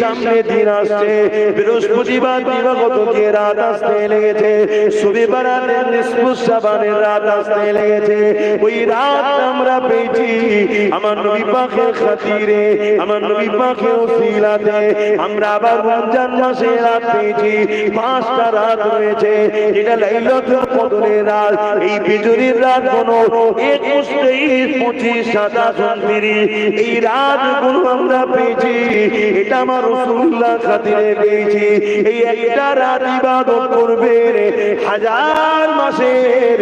সামনে দিন আসছে। বৃহস্পতিবার দিবাগত রাত আসতে লেগেছে। নিষ্পুষাবানের রাত আসতে লেগেছে। ওই রাত আমরা পেয়েছি আমার নবী খাতিরে, আমার নবী পাখে ওসিলাতে। আমরা আবার রমজান মাসে রাত পেয়েছি। পাঁচটা রাত রয়েছে। কদরের রাত। এই বিজুরির রাত একুশ, তেইশ, পঁচিশ, সাতাশ, উনত্রিশ। এই রাতগুলো আমরা পেয়েছি। এটা আমার রসুল্লাহ খাতিরে এই একটা রাত ইবাদত হাজার মাসের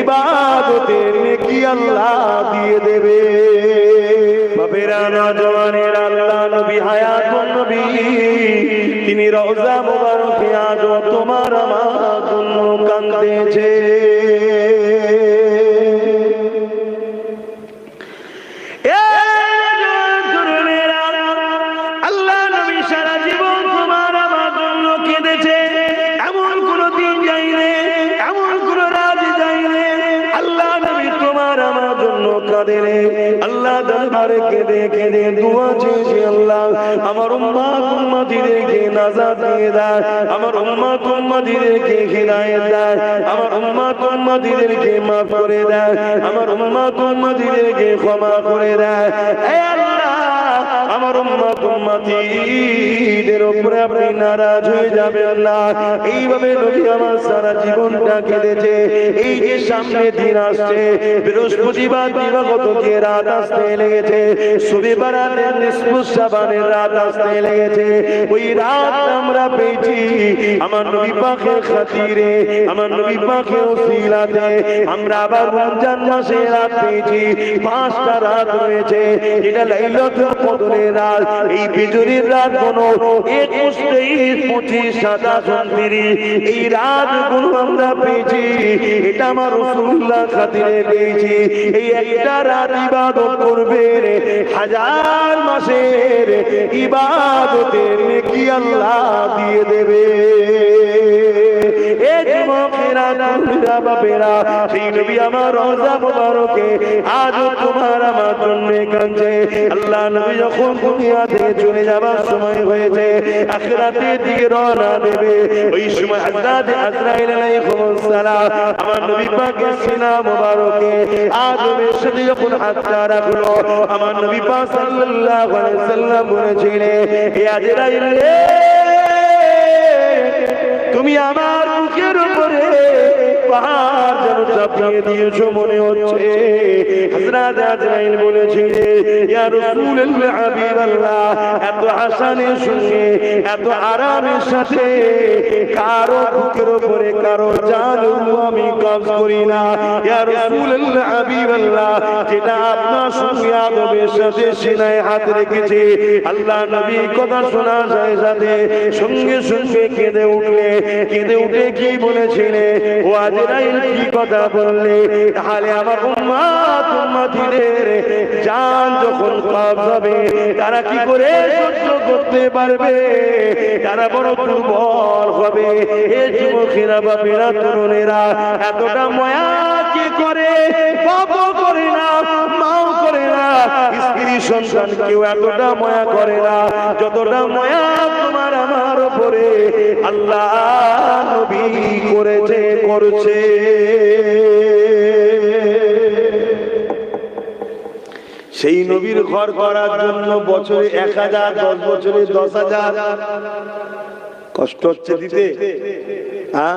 ইবাদতের কি আল্লাহ দিয়ে দেবে। বাপেরা, নজওয়ানের আল্লাহ, নবী, হায়াতুন নবী, তিনি রওজা মুবারকে আজ তোমার আমার জন্য কান্দেছে তোমার আমার জন্য কাঁদে আল্লাহ দরবারে কেঁদে কেঁদে দোয়া চেয়েছি আল্লাহ। আমার উম্মা উম্মাদিদেরকে নাজাত দিয়ে দেয়। আমার উম্মা উম্মাদিদেরকে দেয়। আমার উম্মা মাফ করে দেয়। আমার উম্মা ক্ষমা করে দেয়। আল্লাহ আমার উম্মত উপরে আপনি হয়ে যাবেন না। নবী আমার সারা জীবনটা কেঁদেছে। এই যে সামনে দিন আসছে, বৃহস্পতিবার দিবাগত রাত আসতে লেগেছে। রাত আসতে লেগেছে। ওই রাত আমরা পেয়েছি আমার নবী খাতিরে, আমার নবী ওসিলাতে। আমরা আবার রমজান মাসে রাত পেয়েছি, পাঁচটা রাত রয়েছে। যেটা লাইলাতুল কদরের রাত, এই বিজুরির রাত একুশ তেইশ পঁচিশ, সাতাশ, উনত্রিশ, এই রাতগুলো আমরা পেয়েছি, এটা আমার রসুল্লাহ খাতিরে পেয়েছি, এই একটা রাত ইবাদত করবে হাজার মাসের ইবাদতের কি আল্লাহ দিয়ে দেবে। আমার রোজা মুবারকে আজ তোমার আমার জন্য আল্লাহ নবী যখন দুনিয়া থেকে চলে যাবার সময় হয়েছে দিকে রওনা দেবে। ওই সময় সালাম আমার নবী পাকের সিনা মুবারকে যখন রাখল, আমার নবী পাক সাল্লাল্লাহু আলাইহি সাল্লাম বলেছিলেন, হে আজরাইল তুমি আমার মুখের উপরে পাহাড় যেন চাপিয়ে দিয়েছ মনে হচ্ছে। হযরত আজরাইল বলেছিলেন, ইয়া রাসূলুল্লাহ, হাবিবাল্লাহ, এত হাসানের সঙ্গে এত আরামের সাথে কারও বুকের উপরে কারও জান আমি কাজ করি না। ইয়া রাসূলুল্লাহ, হাবিবাল্লাহ, যেটা আপনার সঙ্গে আদবের সাথে সিনায় হাত রেখেছে আল্লাহ নবী কথা শোনা যায় সাথে সঙ্গে সঙ্গে কেঁদে উঠলে, কেঁদে উঠে কি বলেছিলে ও আজরাইল কি কথা বললে তাহলে আমার জান যখন হবে তারা কি করে সহ্য করতে পারবে তারা বড় দুর্বল হবে যুবকেরা বাপেরা তরুণেরা এতটা মায়া কি করে বাপ করে না মাও করে না স্ত্রী সন্তান কেউ এতটা মায়া করে না যতটা মায়া তোমার আমার উপরে আল্লাহ নবী করেছে করছে। সেই নবীর ঘর করার জন্য বছরে এক হাজার, দশ বছরে দশ হাজার। কষ্ট হচ্ছে দিতে। হ্যাঁ?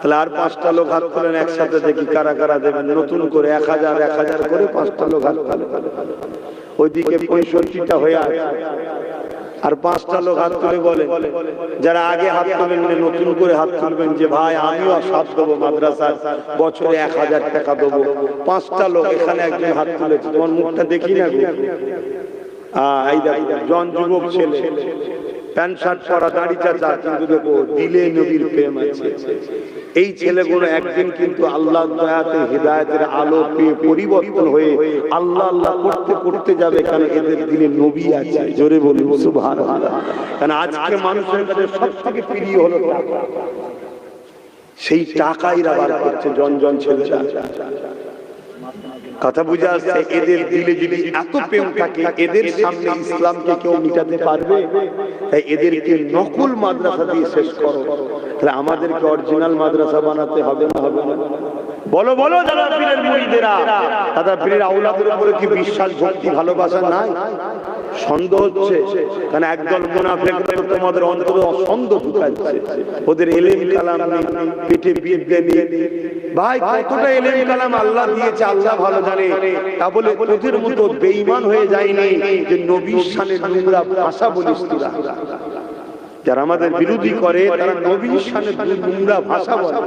আর একসাথে দেখি কারা কারা দেবেন। নতুন করে এক হাজার এক হাজার করে পাঁচটা হয়ে আর পাঁচটা লোক হাত তুলে বলে, যারা আগে হাত তুলেন নতুন করে হাত তুলবেন যে, ভাই, আমিও সাথ দেবো মাদ্রাসার, বছরে এক হাজার টাকা দেবো। পাঁচটা লোক এখানে একজন হাত তুলেছে। তোমার মুখটা দেখি না এই জন যুবক ছেলে। প্যান্ট শার্ট পরা দাড়ি চাচা, কিন্তু দেখো দিলে নবীর প্রেম আছে। এই ছেলেগুলো একদিন কিন্তু আল্লাহ দয়াতে হৃদায়তের আলো পেয়ে পরিবর্তন হয়ে আল্লাহ আল্লাহ করতে করতে যাবে, কারণ এদের দিলে নবী আছে। জোরে বলুন, সুবহানাল্লাহ। কারণ আজকে মানুষের কাছে সব থেকে প্রিয় হলো সেই টাকাই বার করছে জন জন ছেলেরা। কথা বুঝে আসছে এদের দিলে যদি এত প্রেম থাকে, এদের সামনে ইসলামকে কেউ মিটাতে পারবে? তাই এদেরকে নকল মাদ্রাসা দিয়ে শেষ করো। তাহলে আমাদেরকে অরিজিনাল মাদ্রাসা বানাতে হবে না হবে না? বলো বলো দাদা পীরের মুড়িদেরা দাদা পীরের আউলাদের উপরে কি বিশ্বাস, ভক্তি, ভালোবাসা নাই? সন্দেহ হচ্ছে, কারণ একদল মুনাফেক তোমাদের অন্তরে অসন্দেহ ঢুকাচ্ছে। ওদের এলেম কালাম নেই, পেটে বিদ্যে নেই ভাই, কতটা এলেম কালাম আল্লাহ দিয়েছে, আল্লাহ ভালো জানে। তা বলে প্রতির মতো বেঈমান হয়ে যায়নি যে নবীর সানে নোংরা ভাষা বলিস তোরা। যারা আমাদের বিরোধী করে তারা নবীর সামনে নোংরা ভাষা বলে।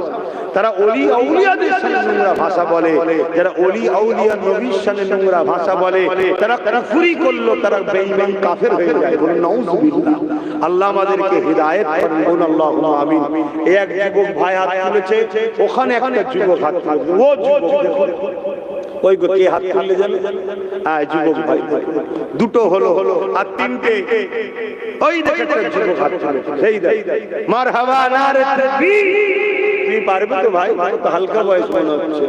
তারা অলি আউলিয়াদের সামনে নোংরা ভাষা বলে। যারা অলি আউলিয়া নবীর সামনে নোংরা ভাষা বলে। তারা কুফরি করল তারা বেঈমান কাফের হয়ে যায়। বলুন নাউজুবিল্লাহ। আল্লাহ আমাদেরকে হিদায়াত করেন। আল্লাহুম্মা আমিন। এই এক যুবক ভাই হাত তুলেছে ওখানে একটা যুবক হাত তুলেছে। ও যুবক ওই গো, কে হাত তুললে জানে? আয় যুবক ভাই। দুটো হলো হলো আর তিনটে। ওই দেখে যুবক হাত তুলেছে সেই দেখ। মার হাওয়া নারে তাকবীর। তুমি পারবে তো ভাই? তো হালকা বয়স মনে হচ্ছে।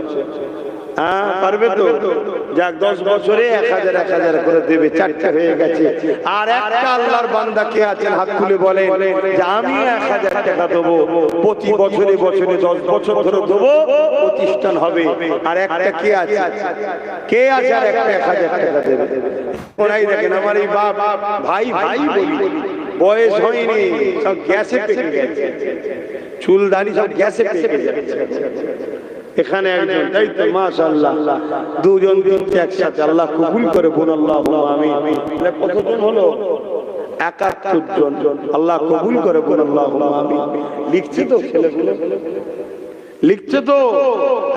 হ্যাঁ পারবে তো। যাক, দশ বছরে এক হাজার এক হাজার করে দেবে, চারটে হয়ে গেছে। আর একটা বান্দা কে হাত বলে আমি এক হাজার টাকা দেবো, প্রতি বছরে বছরে প্রতিষ্ঠান হবে। আর একটা কে আছে? কে আছে? আর একটা এক হাজার টাকা দেবে। ওরাই দেখেন, আমার এই বাপ, ভাই ভাই বলি, বয়স হয়নি, সব গ্যাসে গেছে। চুল সব গ্যাসে এখানে একজন তাই তো মাশাআল্লাহ, দুজন তিনটে একসাথে আল্লাহ কবুল করে বোন আল্লাহ আমিন। কতজন হলো? একাত্তর জন। আল্লাহ কবুল করে বোন আল্লাহ আমিন। লিখছে তো ছেলেগুলো লিখছে তো?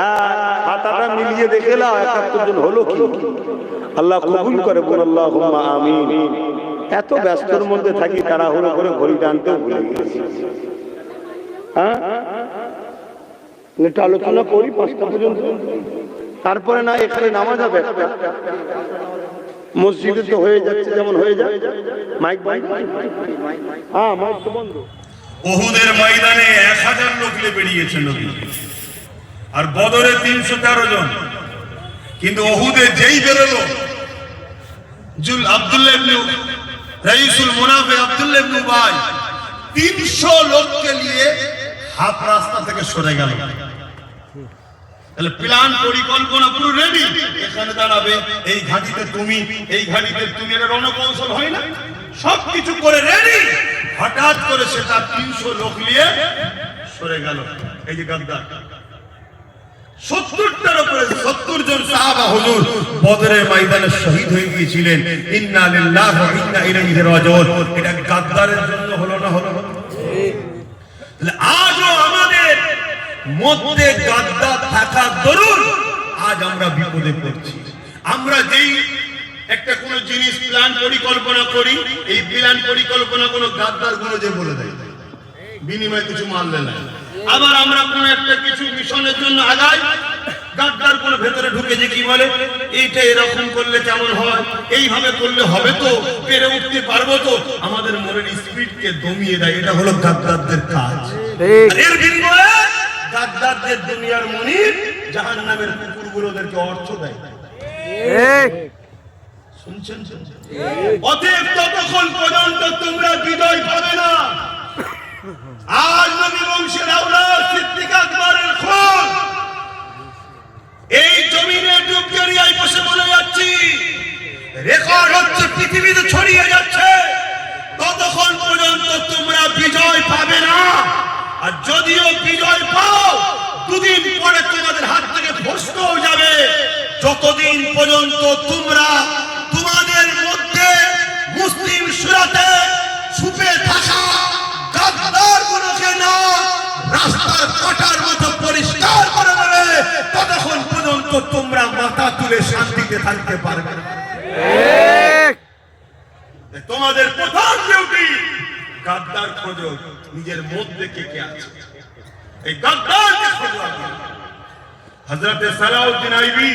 হ্যাঁ খাতাটা মিলিয়ে দেখে নাও, একাত্তর জন হলো কি? আল্লাহ কবুল করে বোন আল্লাহ আমিন। এত ব্যস্তর মধ্যে থাকি, তাড়াহুড়ো করে ঘড়ি টানতেও ভুলে গেছি। হ্যাঁ? একটু আলোচনা করি পাঁচটা পর্যন্ত। তারপরে না, এখানে নামা যাবে মসজিদে তো হয়ে যাচ্ছে, যেমন হয়ে যায়। মাইক বন্ধ? হ্যাঁ মাইক তো বন্ধ। ওহুদের ময়দানে এক হাজার লোক বেরিয়েছে নবী আর বদরে তিনশো তেরো জন। কিন্তু ওহুদে যেই বেরোলো, জুল আব্দুল্লাহ রাইসুল মুনাফে আব্দুল্লাহ উবাই তিনশো লোককে নিয়ে হাফ রাস্তা থেকে সরে গেল। প্ল্যান পরিকল্পনা পুরো রেডি এখানে দাঁড়াবে, এই ঘাটিতে তুমি, এই ঘাটিতে তুমি, এটা রণকৌশল হয় না। করে রেডি হঠাৎ করে সেটা তিনশো লোক নিয়ে সরে গেল। এই যে গাদ্দার। ময়দানে শহীদ হয়ে গিয়েছিলেন। এটা গাদ্দারের জন্য হলো না হলো না? তাহলে আজও আমাদের মধ্যে গাদ্দার থাকা দরুন আজ আমরা বিপদে পড়ছি। আমরা যেই একটা কোন জিনিস প্ল্যান পরিকল্পনা করি এই প্ল্যান পরিকল্পনা কোন গাদ্দারগুলো যে বলে দেয়। বিনিময়ে কিছু মানলে না। আবার আমরা কোন একটা কিছু মিশনের জন্য আগাই গাদ্দার কোন ভেতরে ঢুকে যে কি বলে এইটা এরকম করলে কেমন হয়? এইভাবে করলে হবে তো পেরে উঠতে পারব তো। আমাদের মনের স্পিডকে দমিয়ে দেয়। এটা হলো গাদ্দারদের কাজ। এর বিনিময়ে গাদ্দারদের দুনিয়ার মনির জাহান নামের কুকুরগুলোদেরকে অর্থ দেয়। শুনছেন শুনছেন? অতএব ততক্ষণ পর্যন্ত তোমরা বিজয় পাবে না। আজ নবী বংশের আওলাদ সিদ্দিক আকবরের খুন এই জমিনে ডুব জড়িয়ায় বসে বলে যাচ্ছি রেকর্ড হচ্ছে পৃথিবীতে ছড়িয়ে যাচ্ছে। ততক্ষণ পর্যন্ত তোমরা বিজয় পাবে না। আর যদিও বিজয় পাও দুদিন পরে তোমাদের হাত থেকে হয়ে যাবে। যতদিন পর্যন্ত তোমরা তোমাদের মধ্যে মুসলিম সুরাতে ছুপে থাকা গাদ্দার গুলোকে না রাস্তার কাটার মতো পরিষ্কার করে দেবে ততক্ষণ পর্যন্ত তোমরা মাথা তুলে শান্তিতে থাকতে পারবে না। তোমাদের গাদ্দার খোঁজো নিজের মধ্যে কে কে আছে? এই গাদ্দারকে খোঁজো আগে। হযরতে সালাউদ্দিন আইবি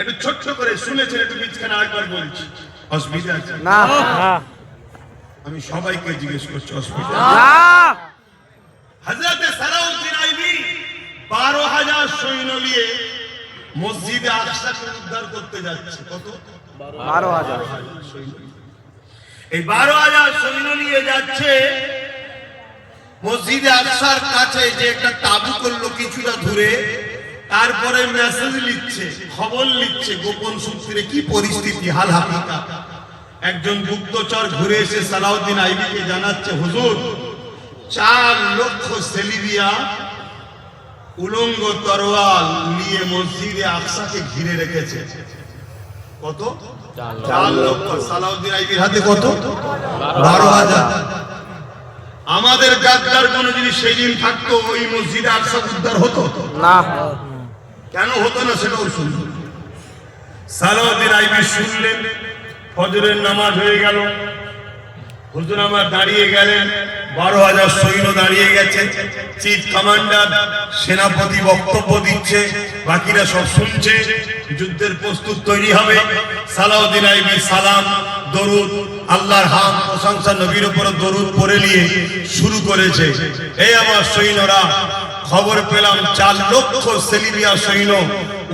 একটু ছোট্ট করে শুনেছেন একটু বিছখানে একবার বলছি। অসুবিধা আছে? না। আমি সবাইকে জিজ্ঞেস করছি অসুবিধা না। হজরতে সালাউদ্দিন আইবি বারো হাজার সৈন্য নিয়ে মসজিদে আকসাকে উদ্ধার করতে যাচ্ছে। কত? বারো হাজার। এই বারো হাজার সৈন্য নিয়ে যাচ্ছে। মসজিদে আকসার কাছে যে একটা তাবু করল কিছুটা দূরে, তারপরে মেসেজ লিখছে, খবর লিখছে গোপন সূত্রে, কি পরিস্থিতি, হাল হাকিকা একজন গুপ্তচর ঘুরে এসে সালাউদ্দিন আইবিকে জানাচ্ছে, হুজুর, চার লক্ষ সেলিবিয়া উলঙ্গ তরোয়াল নিয়ে মসজিদে আকসাকে ঘিরে রেখেছে। কত? চার লক্ষ। সালাউদ্দিন আইবির হাতে কত? বারো হাজার। আমাদের গাদ্দার কোন যদি সেই দিন থাকতো ওই মসজিদে আকসা উদ্ধার হতো? না। কেন হতো না সেটাও শুনবেন সালাউদ্দিন আইবি শুনলেন ফজরের নামাজ হয়ে গেল। হুজুর আমার দাঁড়িয়ে গেলেন বারো হাজার সৈন্য দাঁড়িয়ে গেছে। চিফ কমান্ডার সেনাপতি বক্তব্য দিচ্ছে বাকিরা সব শুনছে। যুদ্ধের প্রস্তুত তৈরি হবে। সালাউদ্দিন আইবি সালাম, দরুদ, আল্লাহর হাম প্রশংসা নবীর উপর দরুদ পড়ে নিয়ে শুরু করেছে। এই আমার সৈন্যরা, খবর পেলাম চার লক্ষ সেলিবিয়া সৈন্য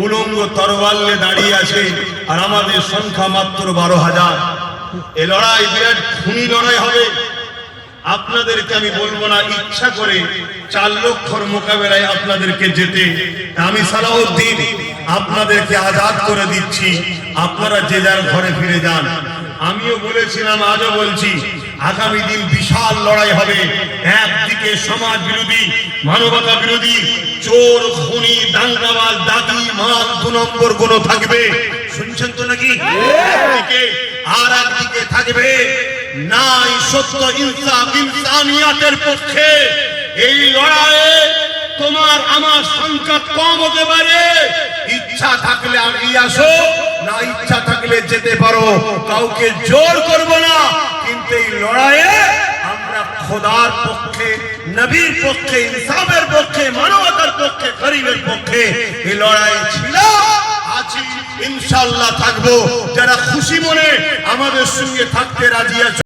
উলঙ্গ তরওয়ালে দাঁড়িয়ে আছে আর আমাদের সংখ্যা মাত্র বারো হাজার। এ লড়াই বিরাট খুনি লড়াই হবে। আপনাদেরকে আমি বলব না, ইচ্ছা করে চার লক্ষর মোকাবেলায় আপনাদেরকে যেতে। আমি সালাউদ্দিন আপনাদেরকে আজাদ করে দিচ্ছি। আপনারা যে যার ঘরে ফিরে যান। আমিও বলেছিলাম, আজও বলছি, আগামী দিন বিশাল লড়াই হবে। একদিকে সমাজ বিরোধী, মানবতা বিরোধী, চোর, খুনি, দাঙ্গাবাজ দাদি মাল, দু নম্বর কোন থাকবে। শুনছেন তো নাকি? আর একদিকে থাকবে। নাই সত্য, ইনসাফ, ইনসানিয়াতের পক্ষে। এই লড়াইয়ে তোমার আমার সংখ্যা কম হতে পারে। থাকলে আসো। না ইচ্ছা থাকলে যেতে পারো। কাউকে জোর করব না। কিন্তু এই লড়াইয়ে আমরা খোদার পক্ষে, নবীর পক্ষে, ইনসাফের পক্ষে, মানবতার পক্ষে, গরিবের পক্ষে এই লড়াই ছিল। আছি ইনশাল্লাহ থাকব। যারা খুশি মনে আমাদের সঙ্গে থাকতে রাজি আছে